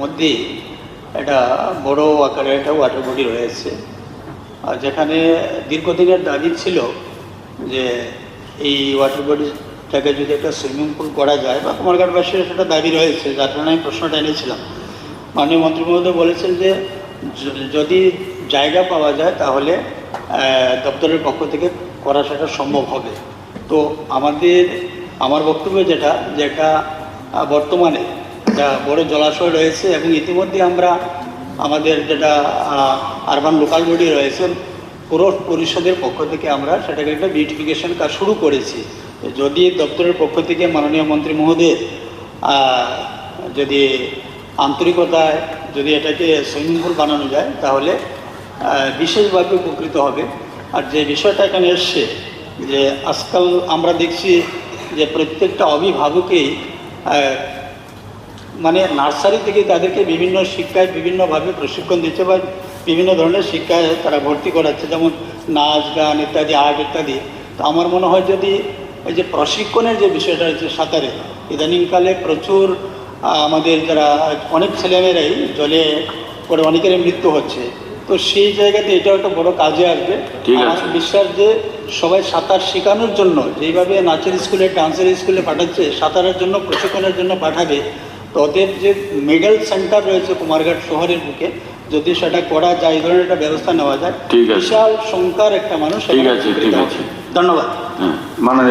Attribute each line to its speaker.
Speaker 1: মধ্যেই একটা বড় আকারের একটা ওয়াটার বডি রয়েছে। আর যেখানে দীর্ঘদিনের দাবি ছিল যে এই ওয়াটার বডিটাকে যদি একটা সুইমিং পুল করা যায় বা কুমারঘাটবাসীর একটা দাবি রয়েছে, যার কারণে আমি প্রশ্নটা এনেছিলাম। মাননীয় মন্ত্রী মহোদয় বলেছেন যে যদি জায়গা পাওয়া যায় তাহলে দপ্তরের পক্ষ থেকে করা সেটা সম্ভব হবে। তো আমাদের, আমার বক্তব্য যেটা যেটা বর্তমানে একটা বড় জলাশয় রয়েছে এবং ইতিমধ্যে আমরা আমাদের যেটা আরবান লোকাল বডি রয়েছে, পুরো পরিষদের পক্ষ থেকে আমরা সেটাকে একটা বিউটিফিকেশন কাজ শুরু করেছি। যদি দপ্তরের পক্ষ থেকে মাননীয় মন্ত্রী মহোদয় যদি আন্তরিকতায় যদি এটাকে সুইমিং পুল বানানো যায়, তাহলে বিশেষভাবে উপকৃত হবে। আর যে বিষয়টা এখানে এসছে, যে আজকাল আমরা দেখছি যে প্রত্যেকটা অভিভাবকেই মানে নার্সারি থেকে তাদেরকে বিভিন্ন শিক্ষায় বিভিন্নভাবে প্রশিক্ষণ দিচ্ছে বা বিভিন্ন ধরনের শিক্ষায় তারা ভর্তি করাচ্ছে যেমন নাচ গান ইত্যাদি আর্ট ইত্যাদি। তো আমার মনে হয় যদি এই যে প্রশিক্ষণের যে বিষয়টা রয়েছে সাঁতারে ইদানিংকালে প্রচুর আমাদের যারা অনেক ছেলেমেয়েরাই জলে করে অনেকেরই মৃত্যু হচ্ছে। তো সেই জায়গাতে এটাও একটা বড় কাজে আসবে। আমার বিশ্বাস যে সবাই সাঁতার শেখানোর জন্য যেইভাবে নাচের স্কুলে ডান্সের স্কুলে পাঠাচ্ছে সাঁতারের জন্য প্রশিক্ষণের জন্য পাঠাবে তো ওদের যে মেডেল সেন্টার রয়েছে কুমারঘাট শহরের বুকে যদি সেটা করা যায় এই ধরনের একটা ব্যবস্থা নেওয়া যায়। বিশাল সংখ্যার একটা মানুষ
Speaker 2: ঠিক আছে, ঠিক আছে।
Speaker 1: ধন্যবাদ।
Speaker 2: হ্যাঁ, মানে